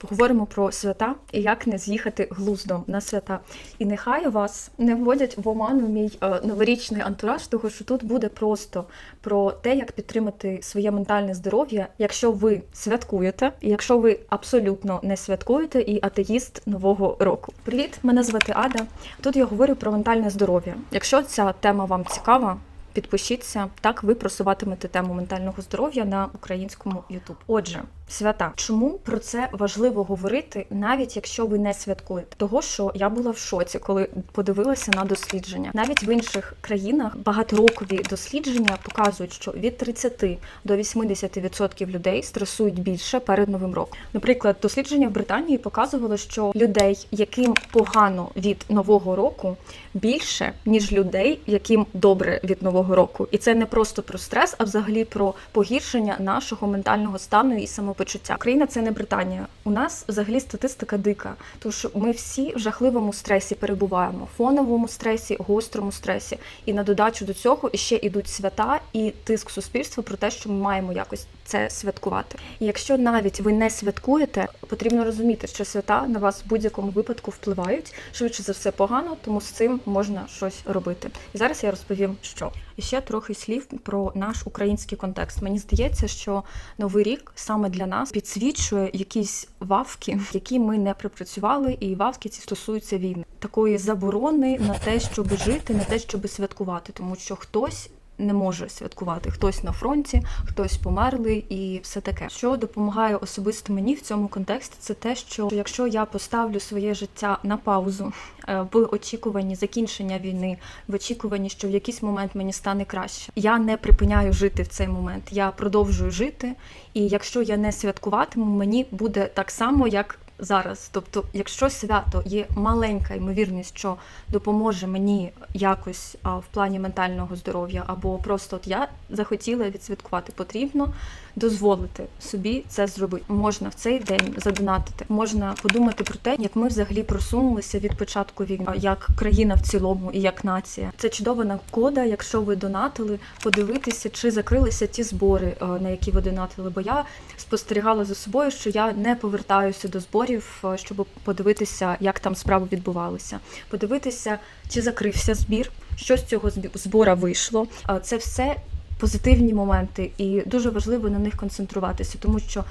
Поговоримо про свята і як не з'їхати глуздом на свята. І нехай вас не вводять в оману мій е, новорічний антураж, того що тут буде просто про те, як підтримати своє ментальне здоров'я, якщо ви святкуєте, і якщо ви абсолютно не святкуєте і атеїст нового року. Привіт, мене звати Ада. Тут я говорю про ментальне здоров'я. Якщо ця тема вам цікава. Підпишіться, так ви просуватимете тему ментального здоров'я на українському YouTube. Отже, свята. Чому про це важливо говорити, навіть якщо ви не святкуєте? Того, що я була в шоці, коли подивилася на дослідження. Навіть в інших країнах багаторокові дослідження показують, що від 30 до 80% людей стресують більше перед новим роком. Наприклад, дослідження в Британії показувало, що людей, яким погано від нового року, більше ніж людей, яким добре від нового року, і це не просто про стрес, а взагалі про погіршення нашого ментального стану і самопочуття. Україна це не Британія. У нас взагалі статистика дика, Тож ми всі в жахливому стресі перебуваємо, фоновому стресі, гострому стресі. І на додачу до цього ще йдуть свята і тиск суспільства про те, що ми маємо якось це святкувати. І якщо навіть ви не святкуєте, потрібно розуміти, що свята на вас в будь-якому випадку впливають швидше за все погано, тому з цим можна щось робити. І зараз я розповім, що і ще трохи слів про наш український контекст. Мені здається, що новий рік саме для нас підсвічує якісь вавки, які ми не припрацювали, і вавки ці стосуються війни, такої заборони на те, щоб жити, на те, щоб святкувати, тому що хтось не може святкувати. Хтось на фронті, хтось померлий і все таке. Що допомагає особисто мені в цьому контексті, це те, що якщо я поставлю своє життя на паузу е, в очікуванні закінчення війни, в очікуванні, що в якийсь момент мені стане краще, я не припиняю жити в цей момент. Я продовжую жити, і якщо я не святкуватиму, мені буде так само, як зараз. Тобто, якщо свято є маленька ймовірність, що допоможе мені якось а, в плані ментального здоров'я, або просто от я захотіла відсвяткувати, потрібно дозволити собі це зробити. Можна в цей день задонатити, можна подумати про те, як ми взагалі просунулися від початку війни, як країна в цілому і як нація. Це чудова нагода, якщо ви донатили, подивитися, чи закрилися ті збори, на які ви донатили. Бо я спостерігала за собою, що я не повертаюся до зборів, е, щоб подивитися, як там справи відбувалися, подивитися, чи закрився збір, що з цього збора вийшло. Це все позитивні моменти, і дуже важливо на них концентруватися, тому що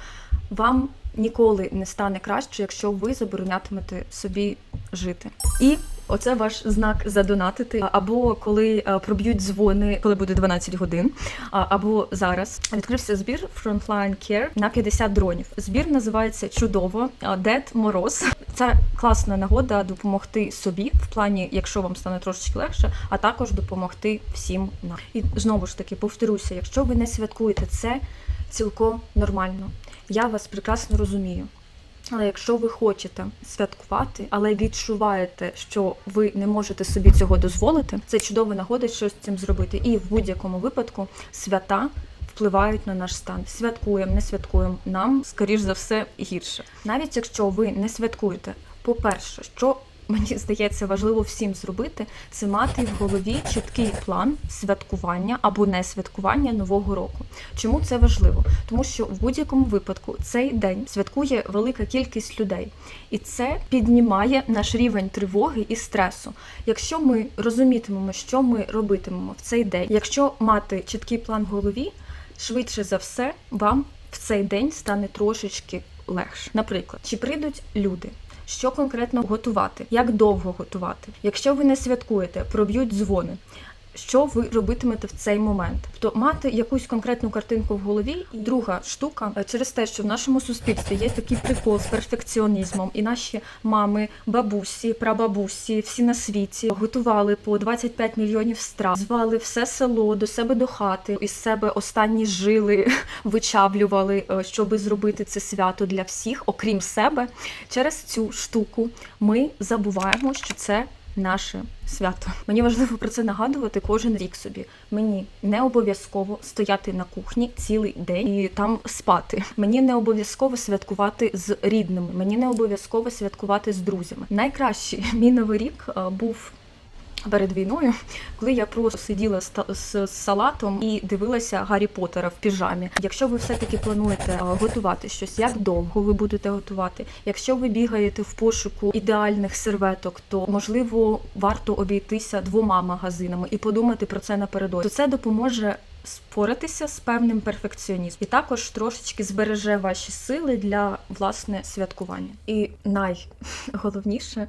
вам ніколи не стане краще, якщо ви заборонятимете собі жити. І Оце ваш знак задонатити, або коли е, проб'ють дзвони, коли буде 12 годин, або зараз відкрився збір Frontline Care на 50 дронів. Збір називається чудово Дед Мороз. Це класна нагода допомогти собі в плані, якщо вам стане трошечки легше, а також допомогти всім нам. І знову ж таки повторюся, якщо ви не святкуєте це, цілком нормально. Я вас прекрасно розумію. Але якщо ви хочете святкувати, але відчуваєте, що ви не можете собі цього дозволити, це чудова нагода щось з цим зробити. І в будь-якому випадку свята впливають на наш стан. Святкуємо, не святкуємо. Нам, скоріш за все, гірше. Навіть якщо ви не святкуєте, по-перше, що мені здається важливо всім зробити, це мати в голові чіткий план святкування або не святкування нового року. Чому це важливо? Тому що в будь-якому випадку цей день святкує велика кількість людей, і це піднімає наш рівень тривоги і стресу. Якщо ми розумітимемо, що ми робитимемо в цей день, якщо мати чіткий план в голові, швидше за все вам в цей день стане трошечки легше. Наприклад, чи прийдуть люди? Що конкретно готувати, як довго готувати. Якщо ви не святкуєте, проб'ють дзвони. Що ви робитимете в цей момент? Тобто мати якусь конкретну картинку в голові. І друга штука е, через те, що в нашому суспільстві є такий прикол з перфекціонізмом, і наші мами, бабусі, прабабусі, всі на світі готували по 25 мільйонів страв, звали все село до себе до хати, із себе останні жили вичавлювали, е, щоби зробити це свято для всіх, окрім себе. Через цю штуку ми забуваємо, що це наше свято. Мені важливо про це нагадувати кожен рік собі. Мені не обов'язково стояти на кухні цілий день і там спати. Мені не обов'язково святкувати з рідними. Мені не обов'язково святкувати з друзями. Найкращий мій новий рік е, був перед війною, коли я просто сиділа з, салатом і дивилася Гаррі Поттера в піжамі. Якщо ви все-таки плануєте е, готувати щось, як довго ви будете готувати? Якщо ви бігаєте в пошуку ідеальних серветок, то можливо варто обійтися двома магазинами і подумати про це напередодні. То це допоможе. Споратися з певним перфекціонізмом і також трошечки збереже ваші сили для власне святкування. І найголовніше,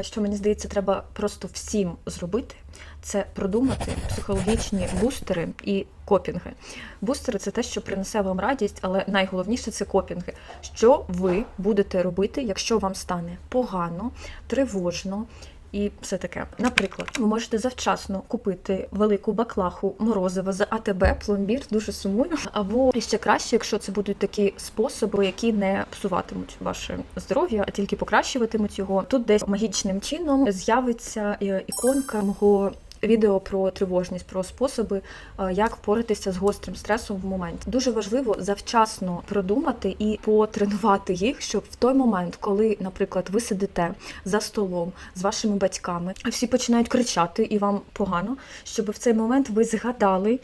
що мені здається, треба просто всім зробити, це продумати психологічні бустери і копінги. Бустери це те, що принесе вам радість, але найголовніше це копінги. Що ви будете робити, якщо вам стане погано, тривожно. І все таке. Наприклад, ви можете завчасно купити велику баклаху морозива за АТБ, пломбір, дуже сумую. Або ще краще, якщо це будуть такі способи, які не псуватимуть ваше здоров'я, а тільки покращуватимуть його. Тут десь магічним чином з'явиться е, іконка мого. Відео про тривожність, про способи, е, як впоратися з гострим стресом в моменті. Дуже важливо завчасно продумати і потренувати їх, щоб в той момент, коли, наприклад, ви сидите за столом з вашими батьками, а всі починають кричати і вам погано, щоб в цей момент ви згадали.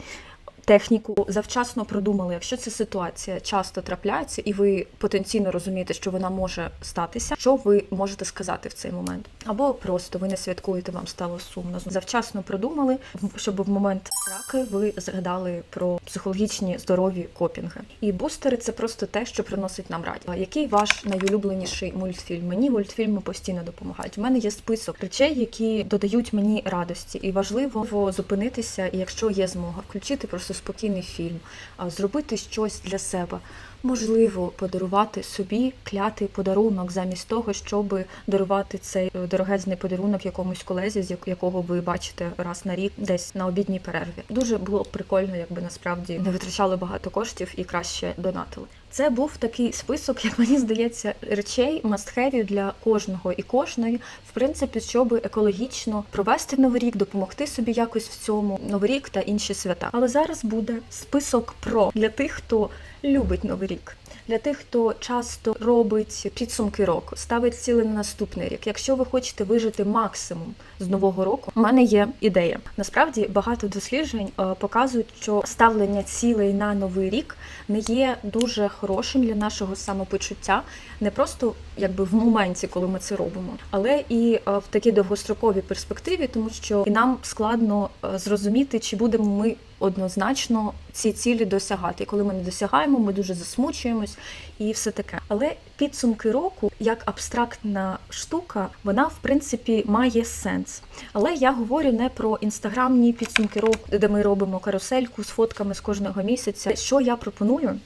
Техніку завчасно продумали, якщо ця ситуація часто трапляється, і ви потенційно розумієте, що вона може статися, що ви можете сказати в цей момент, або просто ви не святкуєте, вам стало сумно. Завчасно продумали, щоб в момент сраки ви згадали про психологічні здорові копінги. І бустери це просто те, що приносить нам радість. Який ваш найулюбленіший мультфільм? Мені мультфільми постійно допомагають. У мене є список речей, які додають мені радості, і важливо зупинитися, і якщо є змога, включити просто спокійний фільм, зробити щось для себе. Можливо, подарувати собі клятий подарунок замість того, щоб дарувати цей дорогезний подарунок якомусь колезі, з як- якого ви бачите раз на рік, десь на обідній перерві. Дуже було б прикольно, якби насправді не витрачали багато коштів і краще донатили. Це був такий список, як мені здається, речей мастхевів для кожного і кожної, в принципі, щоб екологічно провести новий рік, допомогти собі якось в цьому новий рік та інші свята. Але зараз буде список про для тих, хто любить новий рік. Для тих, хто часто робить підсумки року, ставить цілі на наступний рік. Якщо ви хочете вижити максимум з нового року, у мене є ідея. Насправді багато досліджень е, показують, що ставлення цілей на новий рік не є дуже хорошим для нашого самопочуття, не просто якби в моменті, коли ми це робимо, але і е, в такій довгостроковій перспективі, тому що і нам складно е, зрозуміти, чи будемо ми однозначно ці цілі досягати. І коли ми не досягаємо, ми дуже засмучуємось і все таке. Але підсумки року, як абстрактна штука, вона в принципі має сенс. Але я говорю не про інстаграмні підсумки року, де ми робимо карусельку з фотками з кожного місяця. Що я пропоную,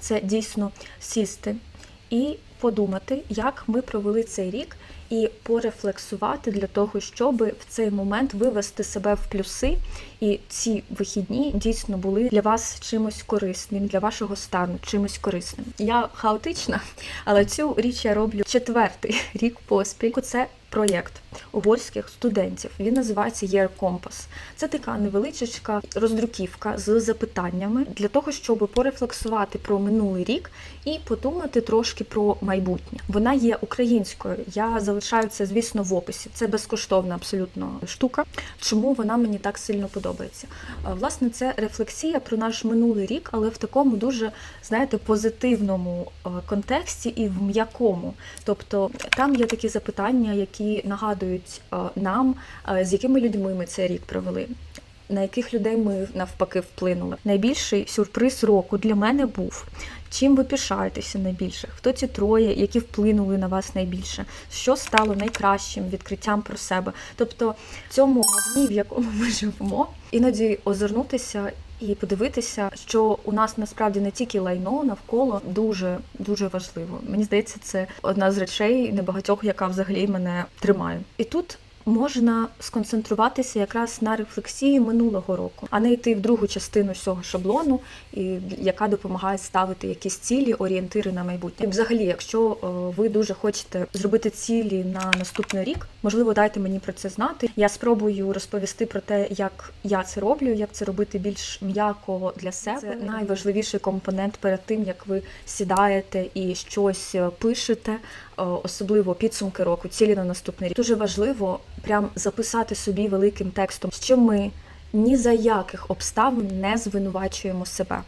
це дійсно сісти і подумати, як ми провели цей рік, і порефлексувати для того, щоб в цей момент вивести себе в плюси, і ці вихідні дійсно були для вас чимось корисним, для вашого стану чимось корисним. Я хаотична, але цю річ я роблю четвертий рік поспіль. Це проєкт угорських студентів. Він називається Year Compass. Це така невеличка роздруківка з запитаннями для того, щоб порефлексувати про минулий рік і подумати трошки про майбутнє. Вона є українською. Я залишаю це, звісно, в описі. Це безкоштовна абсолютно штука. Чому вона мені так сильно подобається? Власне, це рефлексія про наш минулий рік, але в такому дуже, знаєте, позитивному е, контексті і в м'якому. Тобто там є такі запитання, які нагадують е, нам, з якими людьми ми цей рік провели. На яких людей ми навпаки вплинули? Найбільший сюрприз року для мене був. Чим ви пишаєтеся найбільше? Хто ці троє, які вплинули на вас найбільше? Що стало найкращим відкриттям про себе? Тобто цьому говні, в якому ми живемо, іноді озирнутися і подивитися, що у нас насправді не тільки лайно навколо дуже дуже важливо. Мені здається, це одна з речей небагатьох, яка взагалі мене тримає. І тут. Можна сконцентруватися якраз на рефлексії минулого року, а не йти в другу частину цього шаблону, і яка допомагає ставити якісь цілі, орієнтири на майбутнє. І взагалі, якщо е, ви дуже хочете зробити цілі на наступний рік, можливо, дайте мені про це знати. Я спробую розповісти про те, як я це роблю, як це робити більш м'яко для себе. Це найважливіший компонент перед тим, як ви сідаєте і щось е, пишете, е, особливо підсумки року, цілі на наступний рік. Дуже важливо прям записати собі великим текстом, що ми ні за яких обставин не звинувачуємо себе.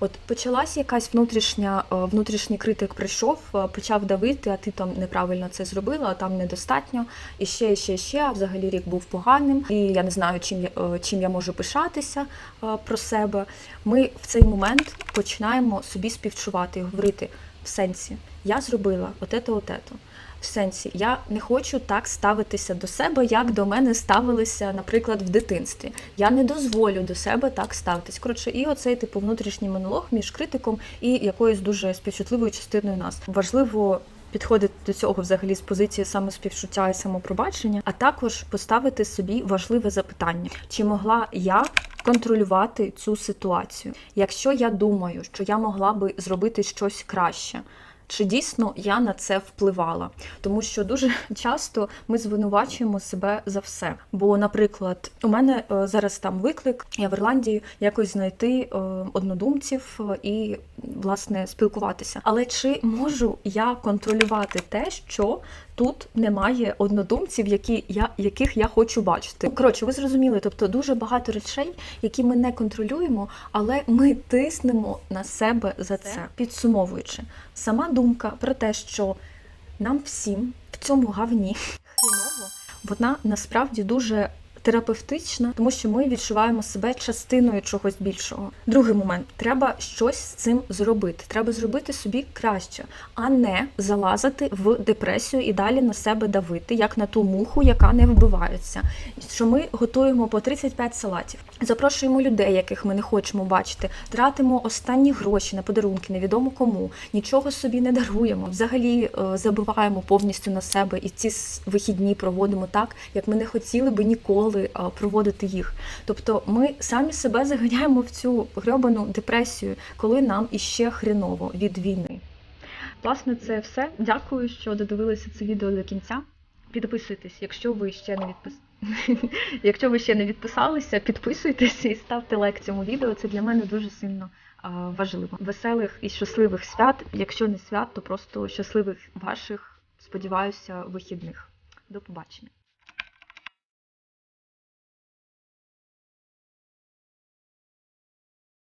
От почалась якась внутрішня, е, внутрішній критик прийшов, е, почав давити, а ти там неправильно це зробила, а там недостатньо. І ще, і ще, ще. А взагалі рік був поганим, і я не знаю, чим я е, чим я можу пишатися про себе. Ми в цей момент починаємо собі співчувати і говорити в сенсі: я зробила отето, отето. В сенсі, я не хочу так ставитися до себе, як до мене ставилися, наприклад, в дитинстві. Я не дозволю до себе так ставитись. Коротше, і оцей типу внутрішній монолог між критиком і якоюсь дуже співчутливою частиною нас. Важливо підходити до цього взагалі з позиції самоспівчуття і самопробачення, а також поставити собі важливе запитання: чи могла я контролювати цю ситуацію? Якщо я думаю, що я могла би зробити щось краще. Чи дійсно я на це впливала? Тому що дуже часто ми звинувачуємо себе за все. Бо, наприклад, у мене е, зараз там виклик, я в Ірландії якось знайти е, однодумців е, і власне спілкуватися. Але чи можу я контролювати те, що тут немає однодумців, які я яких я хочу бачити? Коротше, ви зрозуміли, тобто дуже багато речей, які ми не контролюємо, але ми тиснемо на себе за це. Підсумовуючи, сама думка про те, що нам всім в цьому гавні хріново, вона насправді дуже терапевтична, тому що ми відчуваємо себе частиною чогось більшого. Другий момент треба щось з цим зробити. Треба зробити собі краще, а не залазити в депресію і далі на себе давити, як на ту муху, яка не вбивається. Що ми готуємо по 35 салатів, запрошуємо людей, яких ми не хочемо бачити, тратимо останні гроші на подарунки, невідомо кому, нічого собі не даруємо. Взагалі е, забиваємо повністю на себе і ці вихідні проводимо так, як ми не хотіли би ніколи е, проводити їх. Тобто ми самі себе заганяємо в цю грьобану депресію, коли нам іще хреново від війни. Власне, це все. Дякую, що додивилися це відео до кінця. Підписуйтесь, якщо ви ще не відпис... якщо ви ще не відписалися, підписуйтесь і ставте лайк цьому відео. Це для мене дуже сильно важливо. Веселих і щасливих свят. Якщо не свят, то просто щасливих ваших, сподіваюся, вихідних. До побачення.